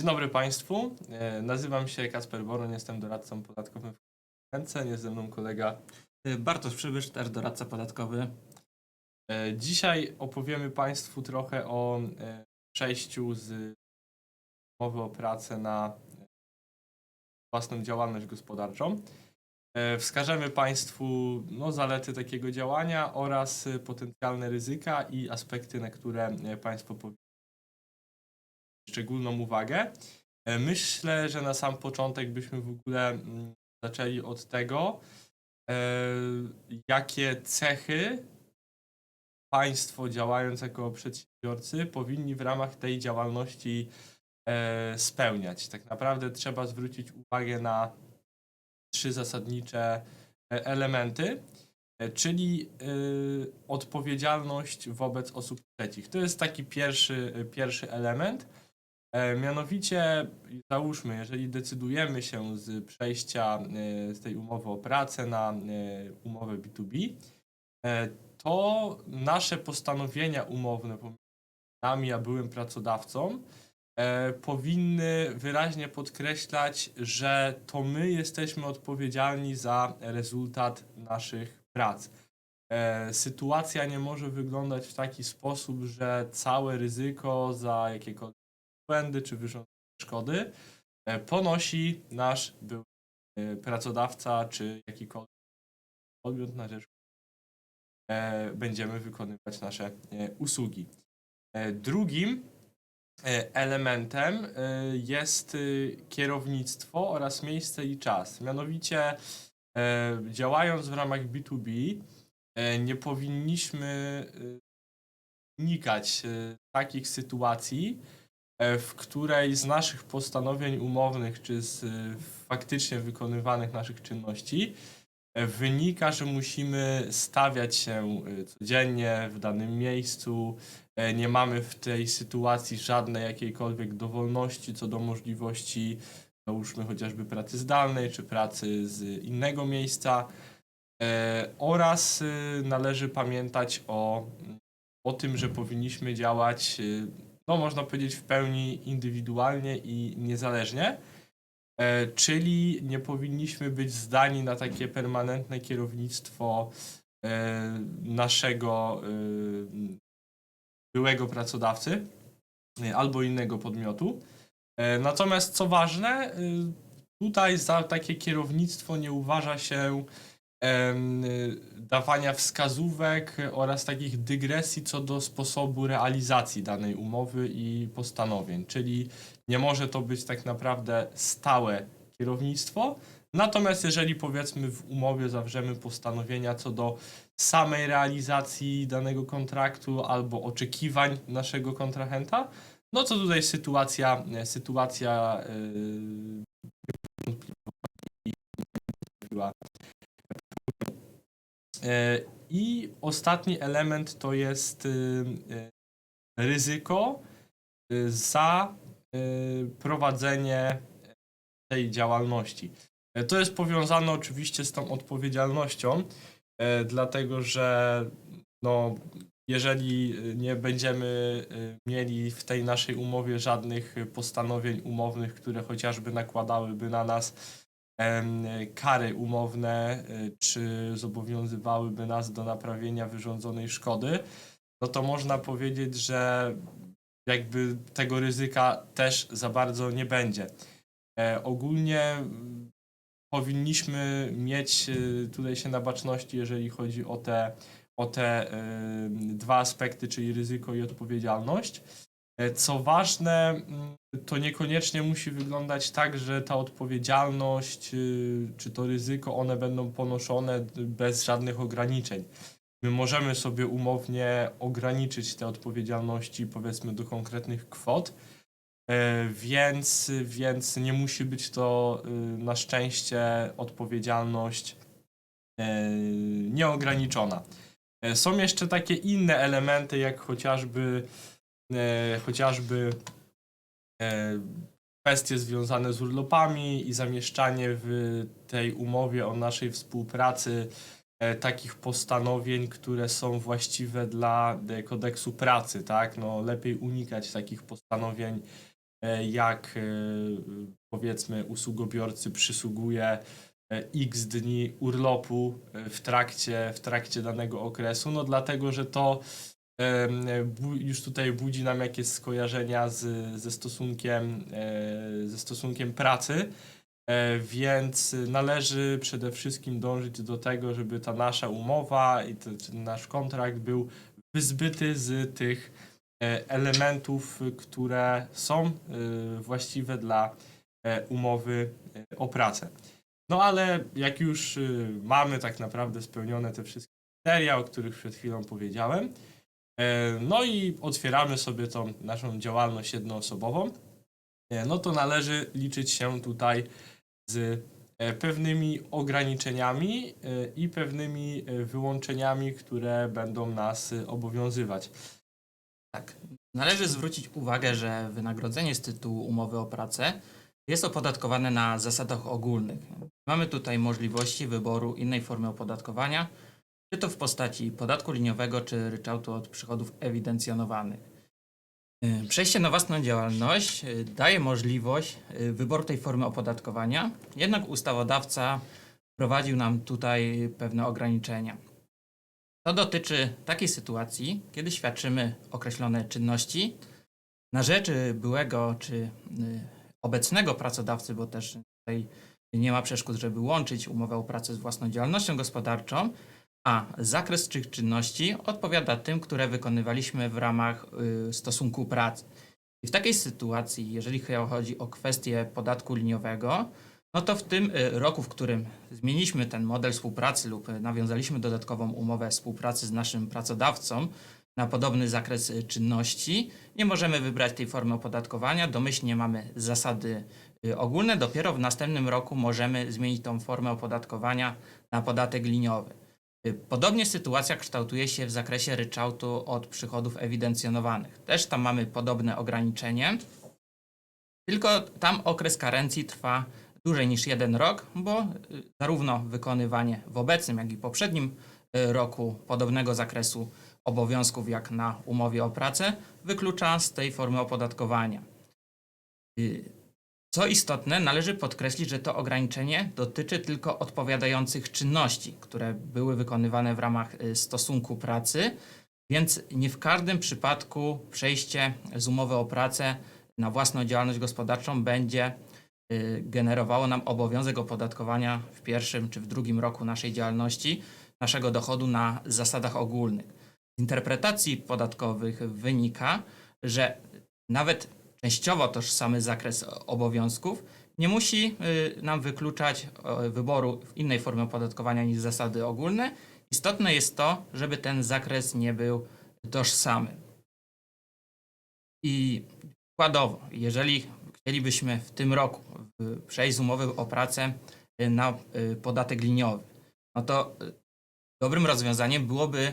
Dzień dobry Państwu. E, Nazywam się Kasper Boron, jestem doradcą podatkowym w Ręce. Jest ze mną kolega. Y, Bartosz Przybysz, też doradca podatkowy. E, Dzisiaj opowiemy Państwu trochę o e, przejściu z umowy o pracę na e, własną działalność gospodarczą. E, Wskażemy Państwu no, zalety takiego działania oraz e, potencjalne ryzyka i aspekty, na które e, Państwo powinni szczególną uwagę. E, Myślę, że na sam początek byśmy w ogóle mm, zaczęli od tego, e, jakie cechy państwo działając jako przedsiębiorcy powinni w ramach tej działalności e, spełniać. Tak naprawdę trzeba zwrócić uwagę na trzy zasadnicze elementy, czyli odpowiedzialność wobec osób trzecich. To jest taki pierwszy, pierwszy element. E, Mianowicie, załóżmy, jeżeli decydujemy się z przejścia e, z tej umowy o pracę na e, umowę B2B, e, to nasze postanowienia umowne pomiędzy nami a byłym pracodawcą powinny wyraźnie podkreślać, że to my jesteśmy odpowiedzialni za rezultat naszych prac. Sytuacja nie może wyglądać w taki sposób, że całe ryzyko za jakiekolwiek błędy czy wyrządzone szkody e, ponosi nasz były e, pracodawca czy jakikolwiek podmiot na rzecz będziemy wykonywać nasze e, usługi. Drugim elementem jest kierownictwo oraz miejsce i czas. Mianowicie działając w ramach B2B e, nie powinniśmy unikać takich sytuacji, w której z naszych postanowień umownych czy z e, faktycznie wykonywanych naszych czynności e, wynika, że musimy stawiać się e, codziennie w danym miejscu. e, Nie mamy w tej sytuacji żadnej jakiejkolwiek dowolności co do możliwości, załóżmy chociażby pracy zdalnej czy pracy z innego miejsca. E, Oraz e, należy pamiętać o, o tym, że powinniśmy działać, e, no można powiedzieć, w pełni indywidualnie i niezależnie. E, Czyli nie powinniśmy być zdani na takie permanentne kierownictwo e, naszego e, byłego pracodawcy albo innego podmiotu. Natomiast co ważne, tutaj za takie kierownictwo nie uważa się y, dawania wskazówek oraz takich dygresji co do sposobu realizacji danej umowy i postanowień. Czyli nie może to być tak naprawdę stałe kierownictwo. Natomiast jeżeli powiedzmy w umowie zawrzemy postanowienia co do samej realizacji danego kontraktu albo oczekiwań naszego kontrahenta, no to tutaj sytuacja, sytuacja I ostatni element to jest y, y, ryzyko y, za prowadzenie tej działalności. E, To jest powiązane oczywiście z tą odpowiedzialnością, e, dlatego że no, jeżeli nie będziemy mieli w tej naszej umowie żadnych postanowień umownych, które chociażby nakładałyby na nas kary umowne, y, czy zobowiązywałyby nas do naprawienia wyrządzonej szkody, no to można powiedzieć, że jakby tego ryzyka też za bardzo nie będzie. E, ogólnie mm, powinniśmy mieć y, tutaj się na baczności, jeżeli chodzi o te, o te dwa aspekty, czyli ryzyko i odpowiedzialność. E, Co ważne, mm, to niekoniecznie musi wyglądać tak, że ta odpowiedzialność y, czy to ryzyko, one będą ponoszone bez żadnych ograniczeń. My możemy sobie umownie ograniczyć te odpowiedzialności, powiedzmy, do konkretnych kwot, e, więc, więc nie musi być to y, na szczęście odpowiedzialność e, nieograniczona. Są jeszcze takie inne elementy, jak chociażby e, chociażby e, kwestie związane z urlopami i zamieszczanie w tej umowie o naszej współpracy e, takich postanowień, które są właściwe dla e, kodeksu pracy, tak? No, lepiej unikać takich postanowień e, jak e, powiedzmy usługobiorcy przysługuje e, x dni urlopu e, w trakcie, w trakcie danego okresu, no dlatego, że to już tutaj budzi nam jakieś skojarzenia z, ze, stosunkiem, e, ze stosunkiem pracy, e, więc należy przede wszystkim dążyć do tego, żeby ta nasza umowa i ten, nasz kontrakt był wyzbyty z tych e, elementów, które są właściwe dla umowy o pracę. No ale jak już mamy tak naprawdę spełnione te wszystkie kryteria, o których przed chwilą powiedziałem, no i otwieramy sobie tą naszą działalność jednoosobową, e, no to należy liczyć się tutaj z e, pewnymi ograniczeniami e, i pewnymi e, wyłączeniami, które będą nas e, obowiązywać. Tak. Należy zwrócić uwagę, że wynagrodzenie z tytułu umowy o pracę jest opodatkowane na zasadach ogólnych. Mamy tutaj możliwości wyboru innej formy opodatkowania, czy to w postaci podatku liniowego, czy ryczałtu od przychodów ewidencjonowanych. Y, Przejście na własną działalność y, daje możliwość y, wyboru tej formy opodatkowania, jednak ustawodawca wprowadził nam tutaj pewne ograniczenia. To dotyczy takiej sytuacji, kiedy świadczymy określone czynności na rzecz byłego czy obecnego pracodawcy, bo też tutaj nie ma przeszkód, żeby łączyć umowę o pracę z własną działalnością gospodarczą, a zakres tych czynności odpowiada tym, które wykonywaliśmy w ramach y, stosunku pracy. I w takiej sytuacji, jeżeli chodzi o kwestię podatku liniowego, no to w tym y, roku, w którym zmieniliśmy ten model współpracy lub nawiązaliśmy dodatkową umowę współpracy z naszym pracodawcą na podobny zakres y, czynności, nie możemy wybrać tej formy opodatkowania. Domyślnie mamy zasady y, ogólne. Dopiero w następnym roku możemy zmienić tą formę opodatkowania na podatek liniowy. Y, Podobnie sytuacja kształtuje się w zakresie ryczałtu od przychodów ewidencjonowanych. Też tam mamy podobne ograniczenie, tylko tam okres karencji trwa dłużej niż jeden rok, bo y, zarówno wykonywanie w obecnym, jak i poprzednim y, roku podobnego zakresu obowiązków jak na umowie o pracę wyklucza z tej formy opodatkowania. Co istotne, należy podkreślić, że to ograniczenie dotyczy tylko odpowiadających czynności, które były wykonywane w ramach y, stosunku pracy, więc nie w każdym przypadku przejście z umowy o pracę na własną działalność gospodarczą będzie y, generowało nam obowiązek opodatkowania w pierwszym czy w drugim roku naszej działalności naszego dochodu na zasadach ogólnych. Z interpretacji podatkowych wynika, że nawet częściowo tożsamy zakres obowiązków nie musi y, nam wykluczać y, wyboru innej formy opodatkowania niż zasady ogólne. Istotne jest to, żeby ten zakres nie był tożsamy. I przykładowo, jeżeli chcielibyśmy w tym roku y, przejść z umowy o pracę na podatek liniowy, no to dobrym rozwiązaniem byłoby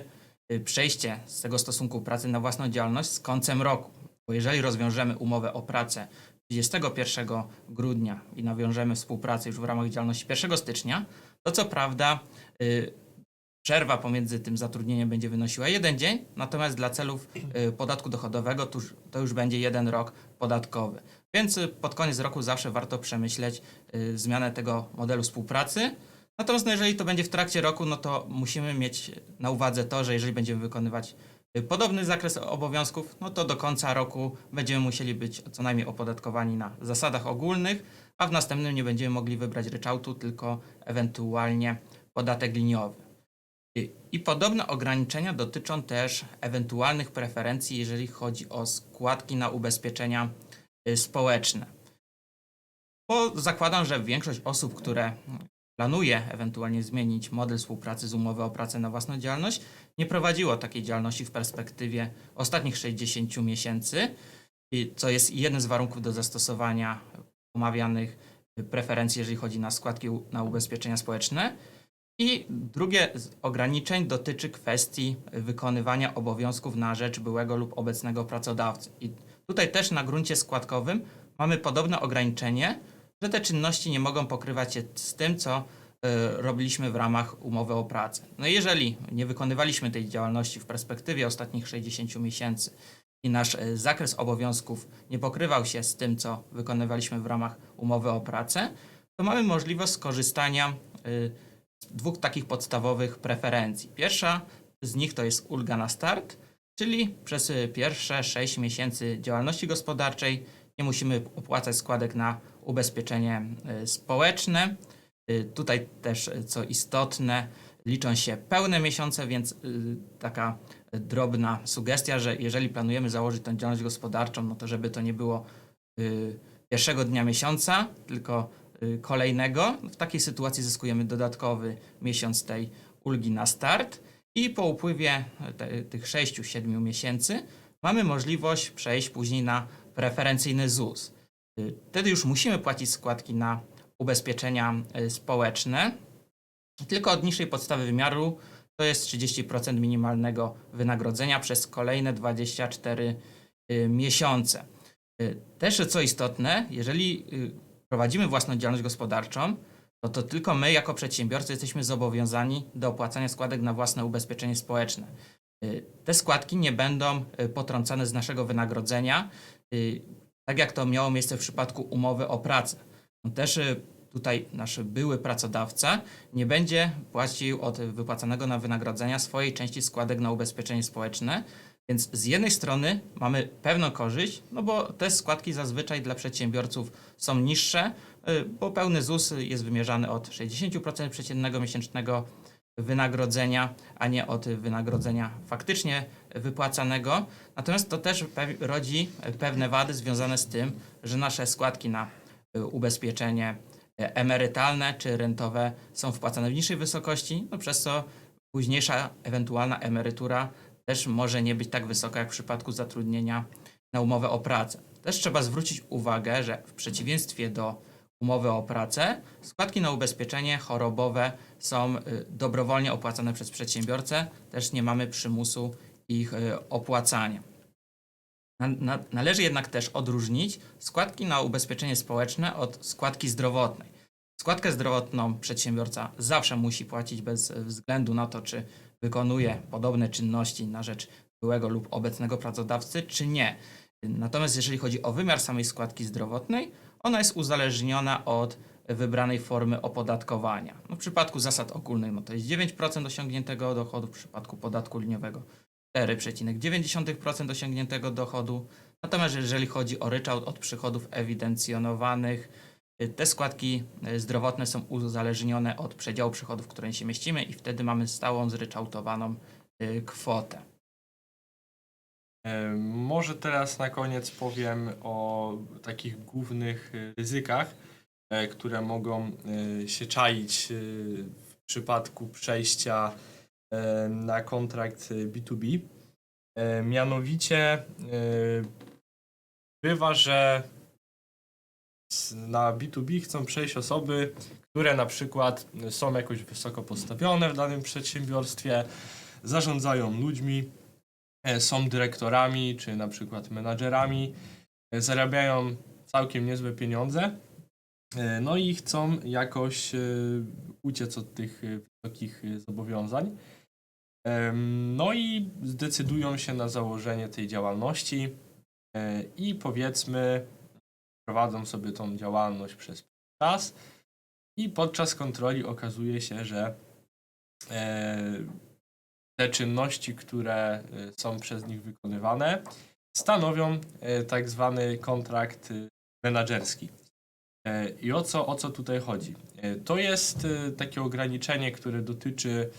przejście z tego stosunku pracy na własną działalność z końcem roku. Bo jeżeli rozwiążemy umowę o pracę 31 grudnia i nawiążemy współpracę już w ramach działalności 1 stycznia, to co prawda y, przerwa pomiędzy tym zatrudnieniem będzie wynosiła jeden dzień, natomiast dla celów y, podatku dochodowego to już, to już będzie jeden rok podatkowy. Więc y, pod koniec roku zawsze warto przemyśleć y, zmianę tego modelu współpracy. Natomiast no, jeżeli to będzie w trakcie roku, no to musimy mieć na uwadze to, że jeżeli będziemy wykonywać podobny zakres obowiązków, no to do końca roku będziemy musieli być co najmniej opodatkowani na zasadach ogólnych, a w następnym nie będziemy mogli wybrać ryczałtu, tylko ewentualnie podatek liniowy. I- podobne ograniczenia dotyczą też ewentualnych preferencji, jeżeli chodzi o składki na ubezpieczenia y, społeczne. Bo zakładam, że większość osób, które planuje ewentualnie zmienić model współpracy z umowy o pracę na własną działalność, nie prowadziło takiej działalności w perspektywie ostatnich 60 miesięcy, co jest jednym z warunków do zastosowania omawianych preferencji, jeżeli chodzi na składki na ubezpieczenia społeczne. I drugie z ograniczeń dotyczy kwestii wykonywania obowiązków na rzecz byłego lub obecnego pracodawcy. I tutaj też na gruncie składkowym mamy podobne ograniczenie, że te czynności nie mogą pokrywać się z tym, co y, robiliśmy w ramach umowy o pracę. No jeżeli nie wykonywaliśmy tej działalności w perspektywie ostatnich 60 miesięcy i nasz e, zakres obowiązków nie pokrywał się z tym, co wykonywaliśmy w ramach umowy o pracę, to mamy możliwość skorzystania y, z dwóch takich podstawowych preferencji. Pierwsza z nich to jest ulga na start, czyli przez pierwsze 6 miesięcy działalności gospodarczej nie musimy opłacać składek na ubezpieczenie y, społeczne. Y, Tutaj też, y, co istotne, liczą się pełne miesiące, więc taka drobna sugestia, że jeżeli planujemy założyć tę działalność gospodarczą, no to żeby to nie było pierwszego dnia miesiąca, tylko kolejnego. W takiej sytuacji zyskujemy dodatkowy miesiąc tej ulgi na start i po upływie te, tych 6-7 miesięcy mamy możliwość przejść później na preferencyjny ZUS. Y, Wtedy już musimy płacić składki na ubezpieczenia y, społeczne, tylko od niższej podstawy wymiaru to jest 30% minimalnego wynagrodzenia przez kolejne 24 y, miesiące. Też co istotne, jeżeli prowadzimy własną działalność gospodarczą, no to tylko my jako przedsiębiorcy jesteśmy zobowiązani do opłacania składek na własne ubezpieczenie społeczne. Te składki nie będą potrącane z naszego wynagrodzenia, tak jak to miało miejsce w przypadku umowy o pracę. No Też y, tutaj nasz były pracodawca nie będzie płacił od wypłacanego na wynagrodzenia swojej części składek na ubezpieczenie społeczne, więc z jednej strony mamy pewną korzyść, no bo te składki zazwyczaj dla przedsiębiorców są niższe, y, bo pełny ZUS jest wymierzany od 60% przeciętnego miesięcznego wynagrodzenia, a nie od wynagrodzenia faktycznie wypłacanego. Natomiast to też rodzi pewne wady związane z tym, że nasze składki na y, ubezpieczenie y, emerytalne czy rentowe są wpłacane w niższej wysokości, no przez co późniejsza ewentualna emerytura też może nie być tak wysoka jak w przypadku zatrudnienia na umowę o pracę. Też trzeba zwrócić uwagę, że w przeciwieństwie do umowy o pracę, składki na ubezpieczenie chorobowe są y, dobrowolnie opłacane przez przedsiębiorcę, też nie mamy przymusu ich y, opłacania. Na, na, należy jednak też odróżnić składki na ubezpieczenie społeczne od składki zdrowotnej. Składkę zdrowotną przedsiębiorca zawsze musi płacić bez względu na to, czy wykonuje podobne czynności na rzecz byłego lub obecnego pracodawcy, czy nie. Natomiast jeżeli chodzi o wymiar samej składki zdrowotnej, ona jest uzależniona od wybranej formy opodatkowania. No w przypadku zasad ogólnych no to jest 9% osiągniętego dochodu, w przypadku podatku liniowego 4,9% osiągniętego dochodu. Natomiast jeżeli chodzi o ryczałt od przychodów ewidencjonowanych, te składki y, zdrowotne są uzależnione od przedziału przychodów, w którym się mieścimy i wtedy mamy stałą zryczałtowaną y, kwotę. E, Może teraz na koniec powiem o takich głównych e, ryzykach, e, które mogą się czaić w przypadku przejścia na kontrakt e, B2B. E, Mianowicie bywa, że na B2B chcą przejść osoby, które na przykład są jakoś wysoko postawione w danym przedsiębiorstwie, zarządzają ludźmi, są dyrektorami czy na przykład menadżerami, e, zarabiają całkiem niezłe pieniądze, e, no i chcą jakoś e, uciec od tych e, wysokich e, zobowiązań. No i zdecydują się na założenie tej działalności e, i powiedzmy prowadzą sobie tą działalność przez czas i podczas kontroli okazuje się, że e, te czynności, które e, są przez nich wykonywane, stanowią e, tak zwany kontrakt menadżerski. E, I o co, o co tutaj chodzi? To jest takie ograniczenie, które dotyczy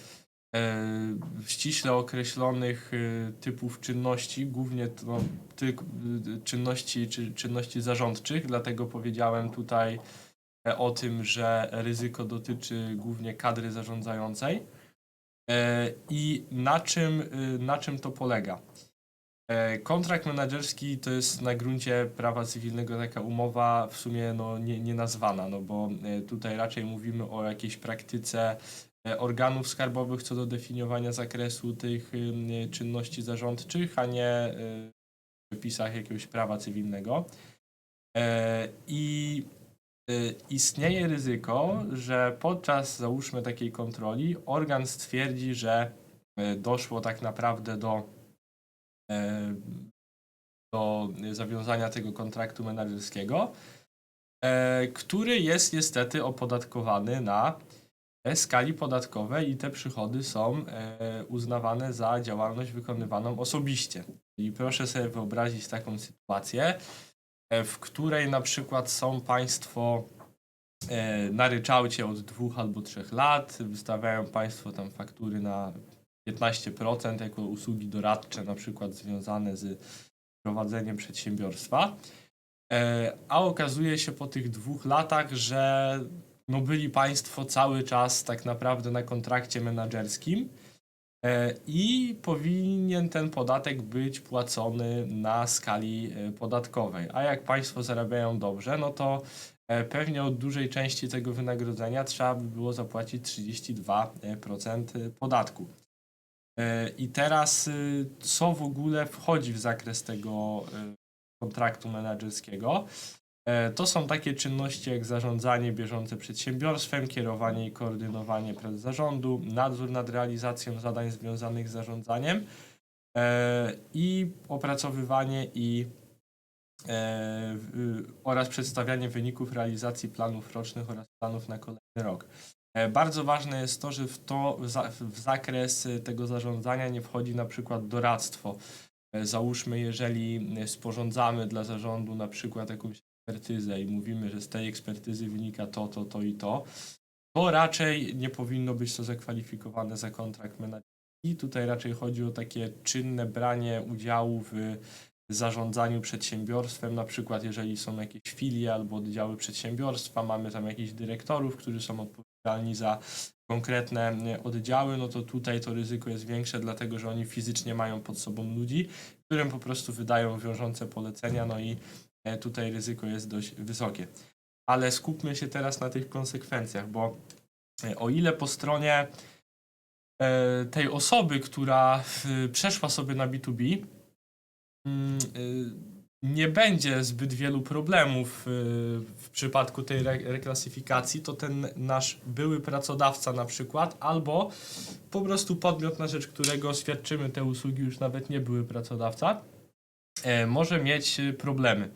ściśle określonych typów czynności, głównie tylko e, czynności czy czynności zarządczych, dlatego powiedziałem tutaj e, o tym, że ryzyko dotyczy głównie kadry zarządzającej. E, I na czym, y, na czym to polega? E, Kontrakt menedżerski to jest na gruncie prawa cywilnego taka umowa w sumie no, nie, nie nazwana, no bo e, tutaj raczej mówimy o jakiejś praktyce organów skarbowych co do definiowania zakresu tych y, czynności zarządczych, a nie w przepisach jakiegoś prawa cywilnego. I istnieje ryzyko, że podczas załóżmy takiej kontroli organ stwierdzi, że y, doszło tak naprawdę do e, do y, zawiązania tego kontraktu menedżerskiego, który jest niestety opodatkowany na skali podatkowej i te przychody są uznawane za działalność wykonywaną osobiście. I proszę sobie wyobrazić taką sytuację, w której na przykład są Państwo e, na ryczałcie od dwóch albo trzech lat, wystawiają Państwo tam faktury na 15% jako usługi doradcze, na przykład związane z prowadzeniem przedsiębiorstwa. E, A okazuje się po tych dwóch latach, że no byli Państwo cały czas tak naprawdę na kontrakcie menedżerskim e, i powinien ten podatek być płacony na skali e, podatkowej. A jak Państwo zarabiają dobrze, no to e, pewnie od dużej części tego wynagrodzenia trzeba by było zapłacić 32% podatku. E, I teraz co w ogóle wchodzi w zakres tego kontraktu menedżerskiego? E, To są takie czynności jak zarządzanie bieżące przedsiębiorstwem, kierowanie i koordynowanie prac zarządu, nadzór nad realizacją zadań związanych z zarządzaniem e, i opracowywanie i e, w- oraz przedstawianie wyników realizacji planów rocznych oraz planów na kolejny rok. Bardzo ważne jest to, że w, to, w, za, w zakres tego zarządzania nie wchodzi na przykład doradztwo. Załóżmy, jeżeli sporządzamy dla zarządu na przykład jakąś ekspertyzę i mówimy, że z tej ekspertyzy wynika to, to, to i to, to raczej nie powinno być to zakwalifikowane za kontrakt menedżerski. Tutaj raczej chodzi o takie czynne branie udziału w zarządzaniu przedsiębiorstwem, na przykład jeżeli są jakieś filie albo oddziały przedsiębiorstwa, mamy tam jakichś dyrektorów, którzy są odpowiedzialni za konkretne oddziały, no to tutaj to ryzyko jest większe, dlatego że oni fizycznie mają pod sobą ludzi, którym po prostu wydają wiążące polecenia, no i tutaj ryzyko jest dość wysokie. Ale skupmy się teraz na tych konsekwencjach, bo e, o ile po stronie e, tej osoby, która e, przeszła sobie na B2B, mm, nie będzie zbyt wielu problemów w przypadku tej re- reklasyfikacji, to ten nasz były pracodawca na przykład, albo po prostu podmiot, na rzecz którego świadczymy te usługi, już nawet nie były pracodawca, e, może mieć y, problemy.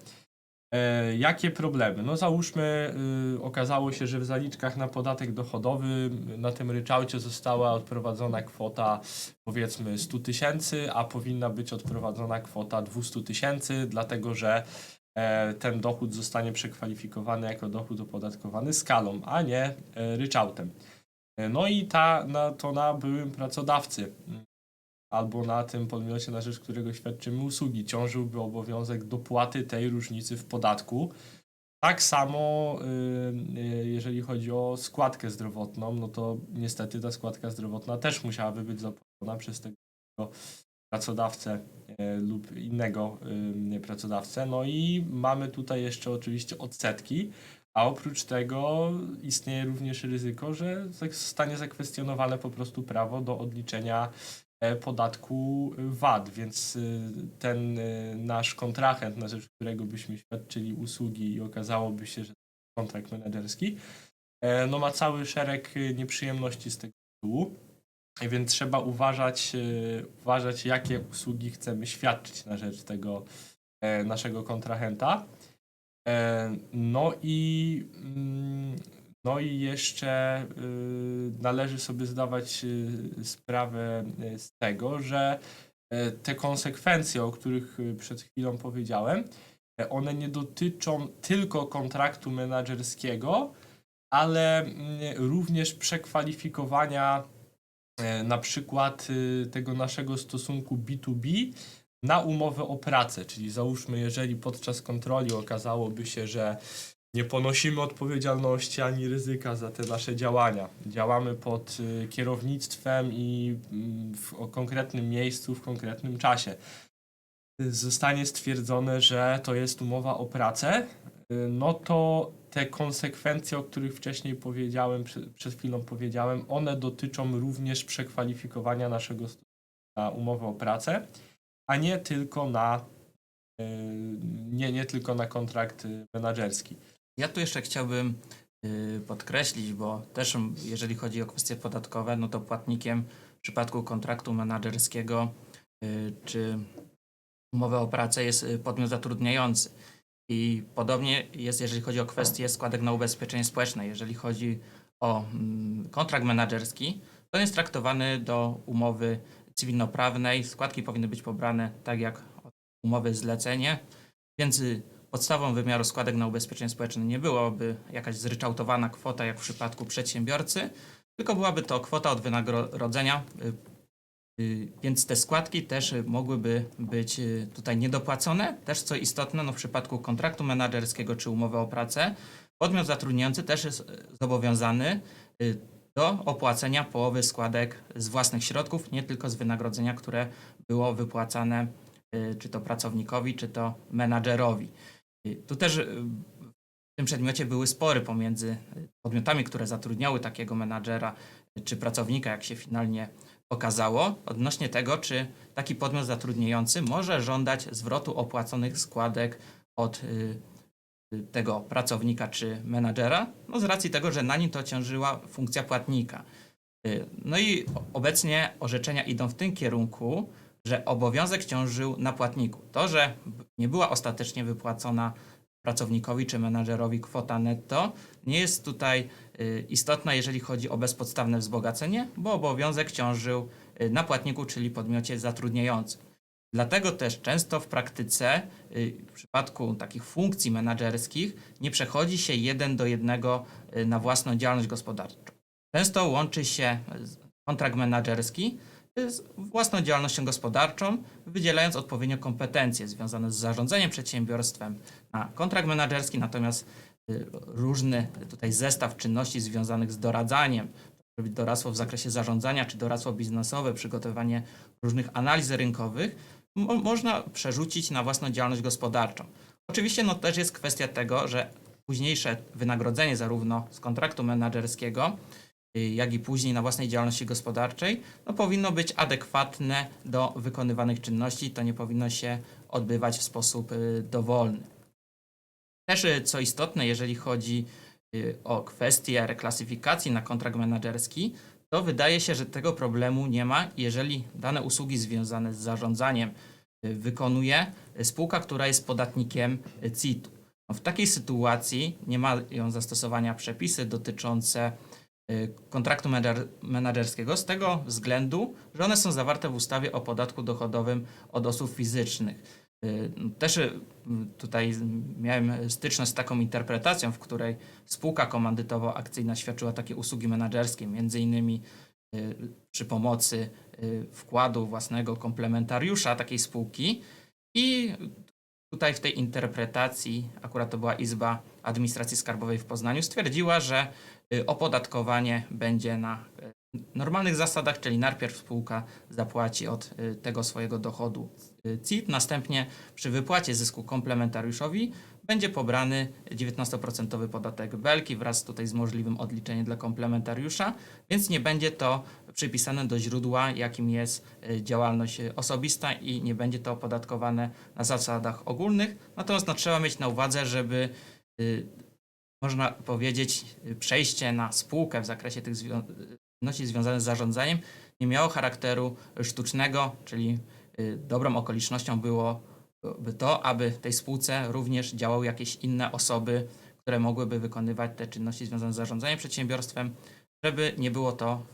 E, Jakie problemy? No załóżmy, y, okazało się, że w zaliczkach na podatek dochodowy y, na tym ryczałcie została odprowadzona kwota powiedzmy 100 tysięcy, a powinna być odprowadzona kwota 200 tysięcy, dlatego że e, ten dochód zostanie przekwalifikowany jako dochód opodatkowany skalą, a nie e, ryczałtem. E, No i ta, na, to na byłym pracodawcy albo na tym podmiocie, na rzecz którego świadczymy usługi, ciążyłby obowiązek dopłaty tej różnicy w podatku. Tak samo, y, y, jeżeli chodzi o składkę zdrowotną, no to niestety ta składka zdrowotna też musiałaby być zapłacona przez tego pracodawcę e, lub innego y, pracodawcę. No i mamy tutaj jeszcze oczywiście odsetki, a oprócz tego istnieje również ryzyko, że zostanie zakwestionowane po prostu prawo do odliczenia podatku VAT, więc y, ten nasz kontrahent, na rzecz którego byśmy świadczyli usługi i okazałoby się, że kontrakt menedżerski, e, no ma cały szereg nieprzyjemności z tego tytułu. E, Więc trzeba uważać, e, uważać, jakie usługi chcemy świadczyć na rzecz tego e, naszego kontrahenta. E, No i, mm, no i jeszcze y, należy sobie zdawać y, sprawę y, z tego, że te konsekwencje, o których przed chwilą powiedziałem, one nie dotyczą tylko kontraktu menedżerskiego, ale również przekwalifikowania na przykład tego naszego stosunku B2B na umowę o pracę, czyli załóżmy, jeżeli podczas kontroli okazałoby się, że nie ponosimy odpowiedzialności ani ryzyka za te nasze działania. Działamy pod y, kierownictwem i mm, w konkretnym miejscu, w konkretnym czasie. Zostanie stwierdzone, że to jest umowa o pracę, y, no to te konsekwencje, o których wcześniej powiedziałem, prze- przed chwilą powiedziałem, one dotyczą również przekwalifikowania naszego na umowę o pracę, a nie tylko na y, nie, nie tylko na kontrakt menedżerski. Ja tu jeszcze chciałbym y, podkreślić, bo też jeżeli chodzi o kwestie podatkowe, no to płatnikiem w przypadku kontraktu menedżerskiego y, czy umowę o pracę jest y, podmiot zatrudniający. I podobnie jest, jeżeli chodzi o kwestię składek na ubezpieczenie społeczne. Jeżeli chodzi o kontrakt menedżerski, to jest traktowany do umowy cywilnoprawnej. Składki powinny być pobrane tak jak umowy zlecenie, więc podstawą wymiaru składek na ubezpieczenie społeczne nie byłoby jakaś zryczałtowana kwota jak w przypadku przedsiębiorcy, tylko byłaby to kwota od wynagrodzenia, y, y, więc te składki też mogłyby być y, tutaj niedopłacone. Też co istotne, no w przypadku kontraktu menedżerskiego czy umowy o pracę, podmiot zatrudniający też jest zobowiązany do opłacenia połowy składek z własnych środków, nie tylko z wynagrodzenia, które było wypłacane czy to pracownikowi, czy to menadżerowi. Tu też y, w tym przedmiocie były spory pomiędzy podmiotami, które zatrudniały takiego menadżera czy pracownika, jak się finalnie okazało, odnośnie tego, czy taki podmiot zatrudniający może żądać zwrotu opłaconych składek od y, y, tego pracownika czy menadżera, no z racji tego, że na nim to ciążyła funkcja płatnika. No i obecnie orzeczenia idą w tym kierunku, że obowiązek ciążył na płatniku. To, że nie była ostatecznie wypłacona pracownikowi czy menadżerowi kwota netto, nie jest tutaj y, istotna, jeżeli chodzi o bezpodstawne wzbogacenie, bo obowiązek ciążył y, na płatniku, czyli podmiocie zatrudniającym. Dlatego też często w praktyce, y, w przypadku takich funkcji menedżerskich, nie przechodzi się jeden do jednego na własną działalność gospodarczą. Często łączy się kontrakt menedżerski własną działalnością gospodarczą, wydzielając odpowiednio kompetencje związane z zarządzaniem przedsiębiorstwem na kontrakt menedżerski, natomiast y, różny tutaj zestaw czynności związanych z doradzaniem, doradztwo w zakresie zarządzania czy doradztwo biznesowe, przygotowanie różnych analiz rynkowych, mo- można przerzucić na własną działalność gospodarczą. Oczywiście no, też jest kwestia tego, że późniejsze wynagrodzenie zarówno z kontraktu menedżerskiego, jak i później na własnej działalności gospodarczej, no, powinno być adekwatne do wykonywanych czynności. To nie powinno się odbywać w sposób y, dowolny. Też y, co istotne, jeżeli chodzi y, o kwestię reklasyfikacji na kontrakt menedżerski, to wydaje się, że tego problemu nie ma, jeżeli dane usługi związane z zarządzaniem y, wykonuje y, spółka, która jest podatnikiem y, CIT-u. No, w takiej sytuacji nie mają zastosowania przepisy dotyczące y, kontraktu menedżer- menedżerskiego z tego względu, że one są zawarte w ustawie o podatku dochodowym od osób fizycznych. Y, Też y, tutaj miałem styczność z taką interpretacją, w której spółka komandytowo-akcyjna świadczyła takie usługi menedżerskie, między innymi y, przy pomocy y, wkładu własnego komplementariusza takiej spółki i tutaj w tej interpretacji, akurat to była Izba Administracji Skarbowej w Poznaniu, stwierdziła, że y, opodatkowanie będzie na y, normalnych zasadach, czyli najpierw spółka zapłaci od y, tego swojego dochodu y, CIT, następnie przy wypłacie zysku komplementariuszowi będzie pobrany 19% podatek belki wraz tutaj z możliwym odliczeniem dla komplementariusza, więc nie będzie to przypisane do źródła, jakim jest y, działalność y, osobista i nie będzie to opodatkowane na zasadach ogólnych. Natomiast no, trzeba mieć na uwadze, żeby y, można powiedzieć przejście na spółkę w zakresie tych czynności związanych z zarządzaniem nie miało charakteru sztucznego, czyli y, dobrą okolicznością było by to, aby tej spółce również działały jakieś inne osoby, które mogłyby wykonywać te czynności związane z zarządzaniem przedsiębiorstwem, żeby nie było to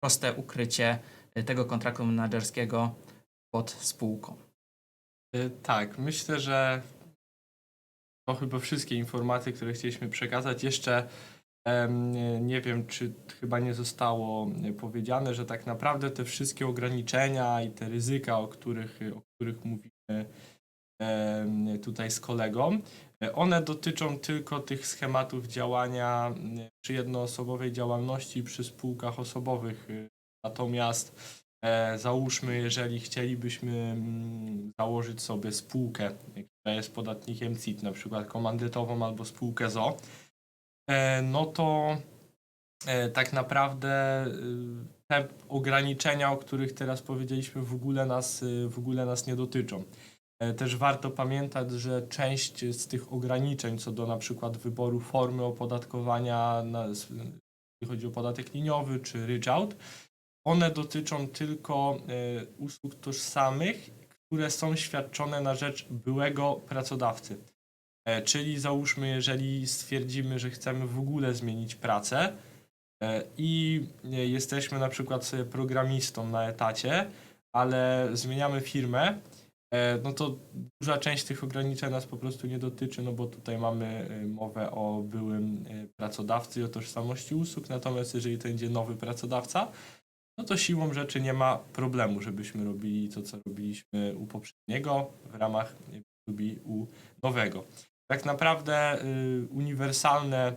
proste ukrycie y, tego kontraktu menedżerskiego pod spółką. Y, Tak, myślę, że to chyba wszystkie informacje, które chcieliśmy przekazać. Jeszcze nie- wiem, czy chyba nie zostało powiedziane, że tak naprawdę te wszystkie ograniczenia i te ryzyka, o których, o których mówimy tutaj z kolegą, one dotyczą tylko tych schematów działania przy jednoosobowej działalności przy spółkach osobowych. Natomiast załóżmy, jeżeli chcielibyśmy mm, założyć sobie spółkę, która jest podatnikiem CIT, na przykład komandytową albo spółkę ZO, e, no to e, tak naprawdę te ograniczenia, o których teraz powiedzieliśmy, w ogóle nas, w ogóle nas nie dotyczą. E, Też warto pamiętać, że część z tych ograniczeń, co do na przykład wyboru formy opodatkowania, jeśli chodzi o podatek liniowy czy ryczałt, one dotyczą tylko e, usług tożsamych, które są świadczone na rzecz byłego pracodawcy. E, Czyli załóżmy, jeżeli stwierdzimy, że chcemy w ogóle zmienić pracę e, i jesteśmy na przykład sobie programistą na etacie, ale zmieniamy firmę, no to duża część tych ograniczeń nas po prostu nie dotyczy, no bo tutaj mamy mowę o byłym pracodawcy i o tożsamości usług, natomiast jeżeli to będzie nowy pracodawca, no to siłą rzeczy nie ma problemu, żebyśmy robili to, co robiliśmy u poprzedniego w ramach lubi u nowego. Tak naprawdę y, uniwersalne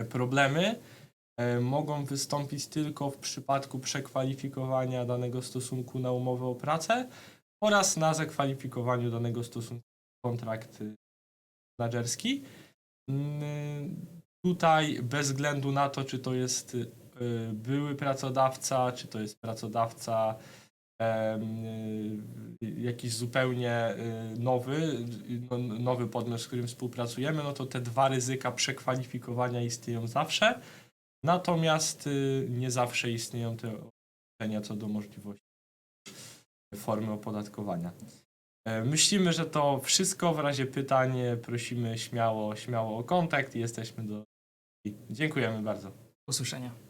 y, problemy y, mogą wystąpić tylko w przypadku przekwalifikowania danego stosunku na umowę o pracę oraz na zakwalifikowaniu danego stosunku kontrakt y, menadżerski. Mm, Tutaj bez względu na to, czy to jest były pracodawca, czy to jest pracodawca y, jakiś zupełnie y, nowy, y, no, nowy podmiot, z którym współpracujemy, no to te dwa ryzyka przekwalifikowania istnieją zawsze, natomiast y, nie zawsze istnieją te ograniczenia co do możliwości formy opodatkowania. E, Myślimy, że to wszystko. W razie pytań e, prosimy śmiało, śmiało o kontakt i jesteśmy do. Dziękujemy bardzo. Usłyszenia.